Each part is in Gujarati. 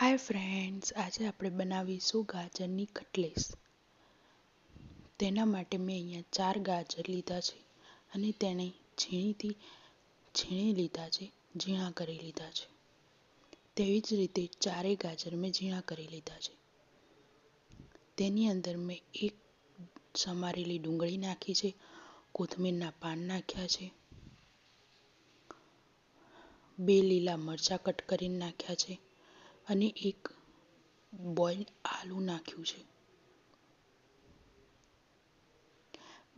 હાય ફ્રેન્ડ્સ આજે આપણે બનાવીશું ગાજરની કટલેસ. તેના માટે મેં અહીંયા ચાર ગાજર લીધા છે અને તેને છીણીથી છીણી લીધા છે, ઝીણા કરી લીધા છે. તેવી જ રીતે ચારેય ગાજર મેં ઝીણા કરી લીધા છે. તેની અંદર મેં એક સમારેલી ડુંગળી નાખી છે, કોથમીરના પાન નાખ્યા છે, બે લીલા મરચાં કટ કરીને નાખ્યા છે અને એક બોઇલ આલુ નાખ્યું છે.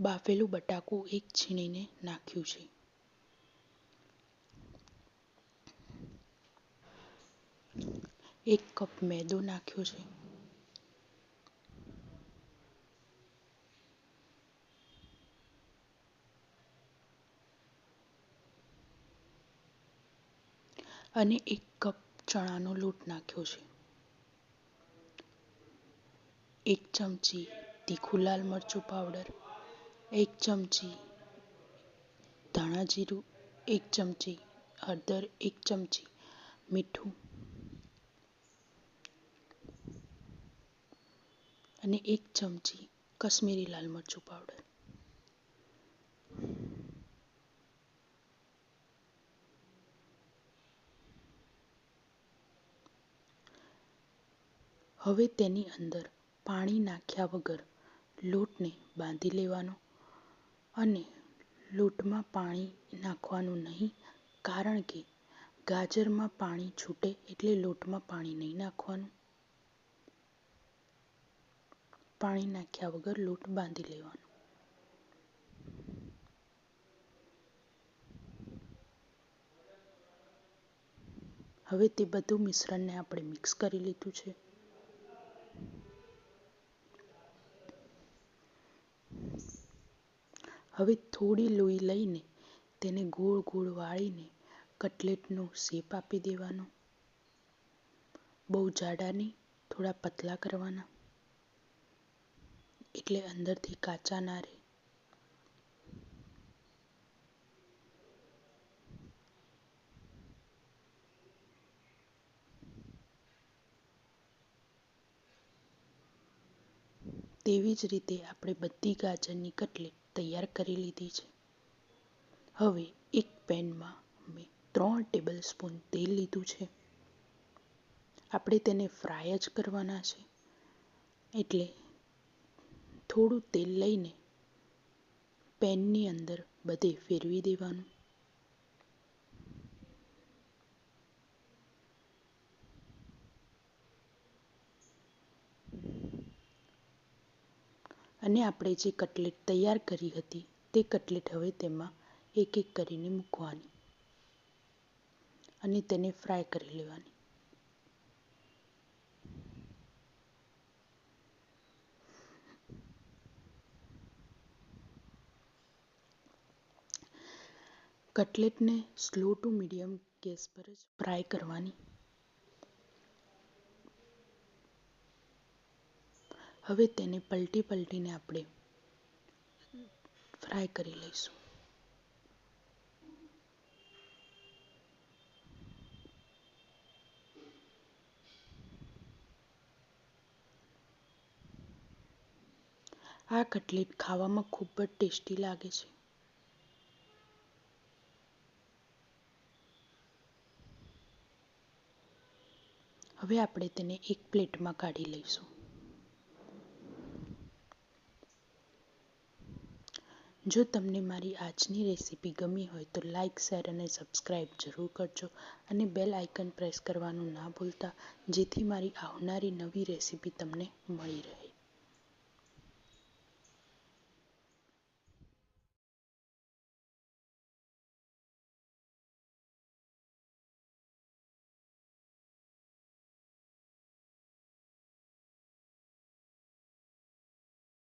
બાફેલું બટાકું એક છીણીને નાખ્યું છે. એક કપ મેદો નાખ્યો છે. અને એક કપ ચણાનો લોટ નાખ્યો છે. એક ચમચી તીખું લાલ મરચું પાવડર એક ચમચી ધાણા જીરું, એક ચમચી હળદર, એક ચમચી મીઠું અને એક ચમચી કશ્મીરી લાલ મરચું પાવડર હવે તેની અંદર પાણી નાખ્યા વગર લોટને બાંધી લેવાનો અને લોટમાં પાણી નાખવાનું નહીં, કારણ કે ગાજરમાં પાણી છૂટે એટલે લોટમાં પાણી નહીં નાખવાનું. પાણી નાખ્યા વગર લોટ બાંધી લેવાનો. હવે તે બધું મિશ્રણને આપણે મિક્સ કરી લીધું છે. હવે થોડી લોહી લઈને તેને ગોળ ગોળ વાળીને કટલેટનો શેપ આપી દેવાનો. બહુ જાડા નહીં, થોડા પતલા કરવાના. એટલે અંદરથી કાચા ના રહે. તેવી જ રીતે આપણે બધી ગાજરની કટલેટ તૈયાર કરી લીધી છે. હવે એક પેનમાં મેં ત્રણ ટેબલ સ્પૂન તેલ લીધું છે. આપણે તેને ફ્રાય જ કરવાના છે. એટલે થોડું તેલ લઈને પેનની અંદર બધે ફેરવી દેવાનું. અને આપણે જે કટલેટ તૈયાર કરી હતી, તે કટલેટ હવે તેમાં એક એક કરીને મૂકવાની અને તેને ફ્રાય કરી લેવાની. કટલેટને સ્લો ટુ મીડિયમ ગેસ પર જ ફ્રાય કરવાની. હવે તેને પલટી પલટીને આપણે ફ્રાય કરી લઈશું. આ કટલેટ ખાવામાં ખૂબ જ ટેસ્ટી લાગે છે. હવે આપણે તેને એક પ્લેટમાં કાઢી લઈશું. જો તમને મારી આજની રેસીપી ગમી હોય તો લાઇક શેર અને સબસ્ક્રાઈબ જરૂર કરજો અને બેલ આઇકન પ્રેસ કરવાનું ના ભૂલતા, જેથી મારી આવનારી નવી રેસીપી તમને મળી રહે.